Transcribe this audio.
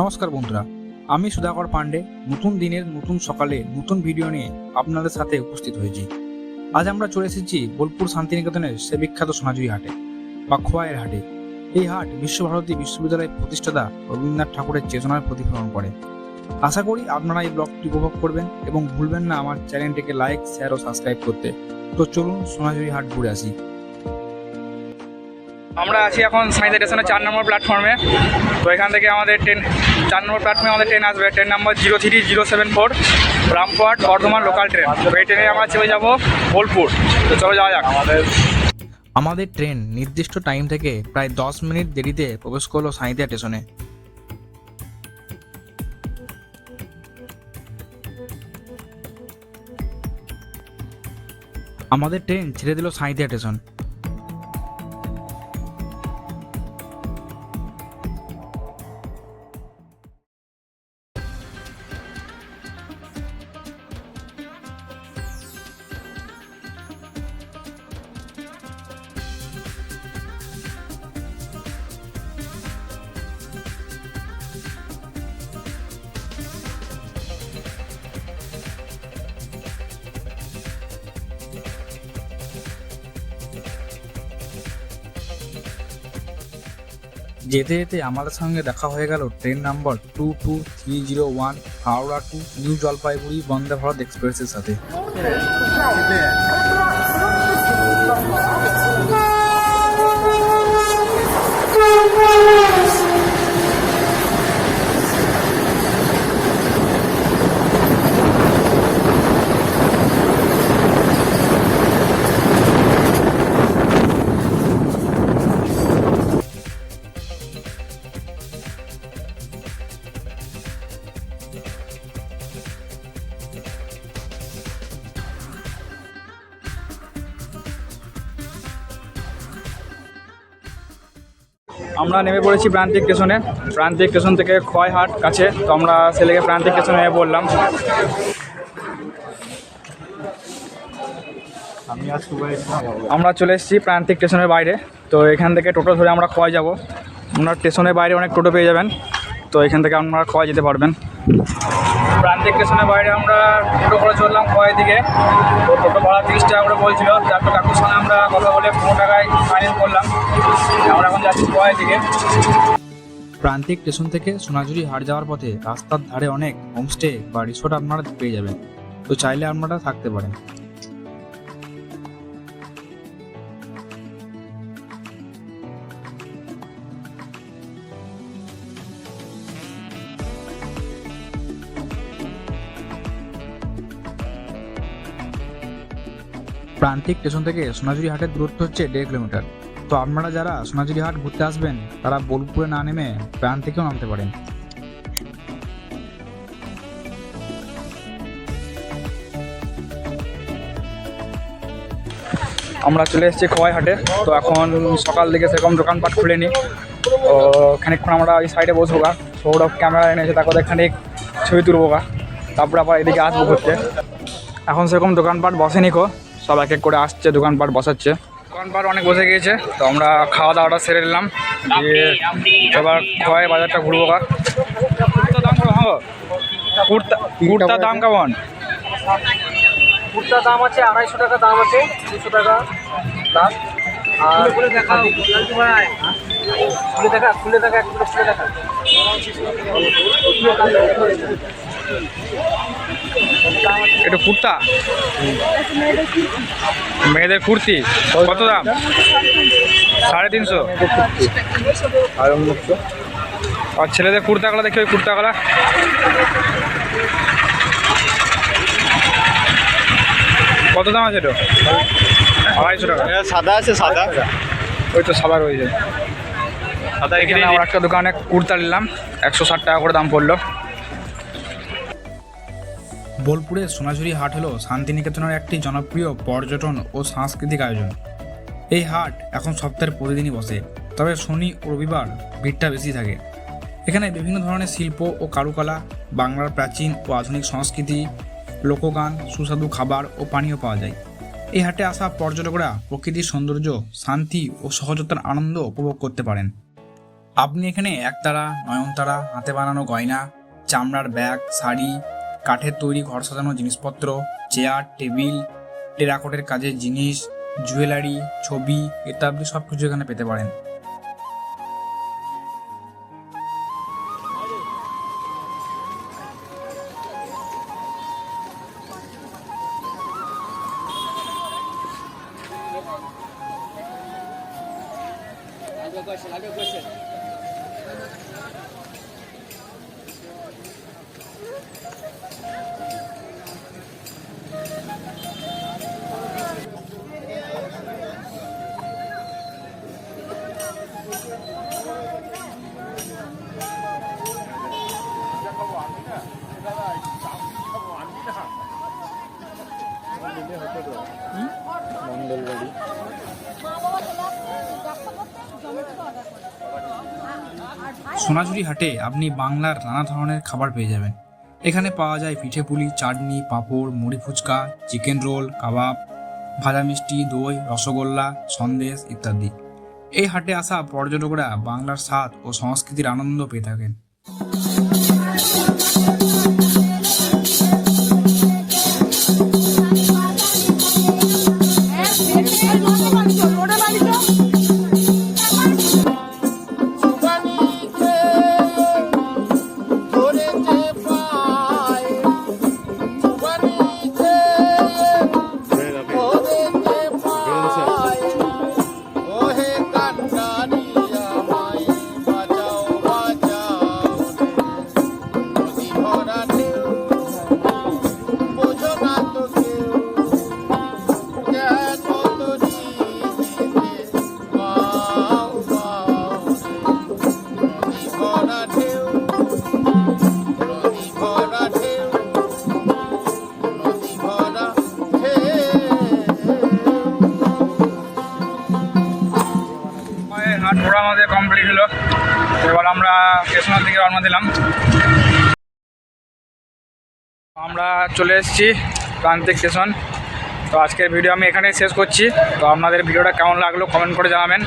নমস্কার বন্ধুরা, আমি সুধাকর পান্ডে নতুন দিনের নতুন সকালে নতুন ভিডিও নিয়ে আপনাদের সাথে উপস্থিত হয়েছি। আজ আমরা চলে এসেছি বোলপুর শান্তিনিকেতনের সে বিখ্যাত সোনাঝুরি হাটে, বা খোয়াইয়ের হাটে। এই হাট বিশ্বভারতী বিশ্ববিদ্যালয়ের প্রতিষ্ঠাতা রবীন্দ্রনাথ ঠাকুরের চেতনার প্রতিফলন করে। আশা করি আপনারা এই ব্লগটি উপভোগ করবেন এবং ভুলবেন না আমার চ্যানেলটিকে লাইক শেয়ার ও সাবস্ক্রাইব করতে। তো চলুন সোনাঝুরি হাট ঘুরে আসি। আমরা আছি এখন সাইদা স্টেশনের চার নম্বর প্ল্যাটফর্মে তো এখান থেকে আমাদের ট্রেন চার নম্বর প্ল্যাটফর্মে আমাদের ট্রেন আসবে। Train number zero three zero seven four Rampurhat, Bardhaman local train তো এই ট্রেনে আমরা চলে যাব বোলপুর। তো চলো যাওয়া যাক। আমাদের আমাদের ট্রেন নির্দিষ্ট টাইম থেকে প্রায় দশ মিনিট দেরিতে প্রবেশ করল সাঁইদিয়া স্টেশনে। আমাদের ট্রেন ছেড়ে দিল সাঁইদিয়া স্টেশন। যেতে যেতে আমাদের সঙ্গে দেখা হয়ে গেল train number two two three zero one Howrah two new Jalpaiguri Vande Bharat এক্সপ্রেসের সাথে। আমরা নেমে পড়েছি প্রান্তিক স্টেশনে। প্রান্তিক স্টেশন থেকে খয়হাট কাছে। তো আমরা ছেলেকে প্রান্তিক স্টেশনে নেমে পড়লাম আমরা চলে এসেছি প্রান্তিক স্টেশনের বাইরে। তো এখান থেকে টোটো ধরে আমরা খয় যাব। আপনার স্টেশনের বাইরে অনেক টোটো পেয়ে যাবেন। তো এখান থেকে আপনারা খয় যেতে পারবেন। প্রান্তিক স্টেশনের বাইরে আমরা টোটো করে চললাম খয়ের দিকে। তো টোটো ভাড়া তিরিশ টাকা করে বলছিল। তারপর কাকুর সঙ্গে আমরা কথা বলে পনেরো টাকায় ফাইনাল করলাম। আমরা এখন যাচ্ছি খয়ের দিকে। প্রান্তিক স্টেশন থেকে সোনাঝুরি হাট যাওয়ার পথে রাস্তার ধারে অনেক হোমস্টে বা রিসোর্ট আপনারা পেয়ে যাবেন। তো চাইলে আপনারা থাকতে পারেন। প্রান্তিক স্টেশন থেকে সোনাঝুরি হাটের দূরত্ব হচ্ছে দেড় কিলোমিটার। তো আপনারা যারা সোনাঝুরি হাট ঘুরতে আসবেন, তারা বোলপুরে না নেমে প্রান্তিকেও নামতে পারেন। আমরা চলে এসেছি খোয়াই হাটে। তো এখন সকাল দিকে সেরকম দোকানপাট খুলেনি। তো খানিকক্ষণ আমরা এই সাইডে বসবো গা। সৌরভ ক্যামেরা এনেছে তারপরে খানিক ছবি তুলবো গা। তারপরে আবার এদিকে আসব ঘুরতে। এখন সেরকম দোকানপাট বসেনি কো। সব এক এক করে আসছে দোকানপাট বসাচ্ছে। দোকানপাট অনেক বসে গিয়েছে তো আমরা খাওয়া দাওয়াটা সেরে নিলাম। দিয়ে এবার খোয়াই বাজারটা ঘুরবো কুর্তার দাম কেমন কুর্তা কুর্তার দাম কেমন? কুর্তার দাম আছে আড়াইশো টাকা দাম আছে দুশো টাকা। লাস্ট আর খুলে দেখা খুলে দেখা খুলে দেখা একটু খুলে দেখা। এটা কুর্তা? মেয়েদের কুর্তি। কত দাম? সাড়ে তিনশো। আর আর ছেলেদের কুর্তাগুলো দেখি ওই কুর্তাগুলা। কত দাম আছে এটা? আড়াইশো টাকা। সাদা আছে সাদা। ওই তো সাদা রয়েছে। সাদা এখানে আমরা একটা দোকানে কুর্তা নিলাম। একশো ষাট টাকা করে দাম পড়ল। বোলপুরের সোনাঝুরি হাট হলো শান্তিনিকেতনের একটি জনপ্রিয় পর্যটন ও সাংস্কৃতিক আয়োজন। এই হাট এখন সপ্তাহের প্রতিদিনই বসে, তবে শনি ও রবিবার ভিড়টা বেশি থাকে। এখানে বিভিন্ন ধরনের শিল্প ও কারুকলা, বাংলার প্রাচীন ও আধুনিক সংস্কৃতি, লোকগান, সুস্বাদু খাবার ও পানীয় পাওয়া যায়। এই হাটে আসা পর্যটকরা প্রকৃতির সৌন্দর্য, শান্তি ও সহজতার আনন্দ উপভোগ করতে পারেন। আপনি এখানে একতারা, নয়নতারা, হাতে বানানো গয়না, চামড়ার ব্যাগ, শাড়ি কাঠের তৈরি ঘর সাজানো জিনিসপত্র চেয়ার টেবিল টেরাকোটের কাজের জিনিস জুয়েলারি ছবি, ইত্যাদি সব কিছু এখানে পেতে পারেন। সোনাঝুরি হাটে আপনি বাংলার নানা ধরনের খাবার পেয়ে যাবেন। এখানে পাওয়া যায় পিঠে পুলি, চাটনি, পাঁপড়, মুড়ি ফুচকা চিকেন রোল কাবাব, ভাজা মিষ্টি, দই, রসগোল্লা, সন্দেশ ইত্যাদি। এই হাটে আসা পর্যটকরা বাংলার স্বাদ ও সংস্কৃতির আনন্দ পেয়ে থাকেন। আমাদের কমপ্লিট হলো। এবার আমরা স্টেশনের দিকে রওনা দিলাম। আমরা চলে এসেছি প্রান্তিক স্টেশন। তো আজকের ভিডিও আমি এখানেই শেষ করছি। তো আপনাদের ভিডিওটা কেমন লাগল কমেন্ট করে জানাবেন।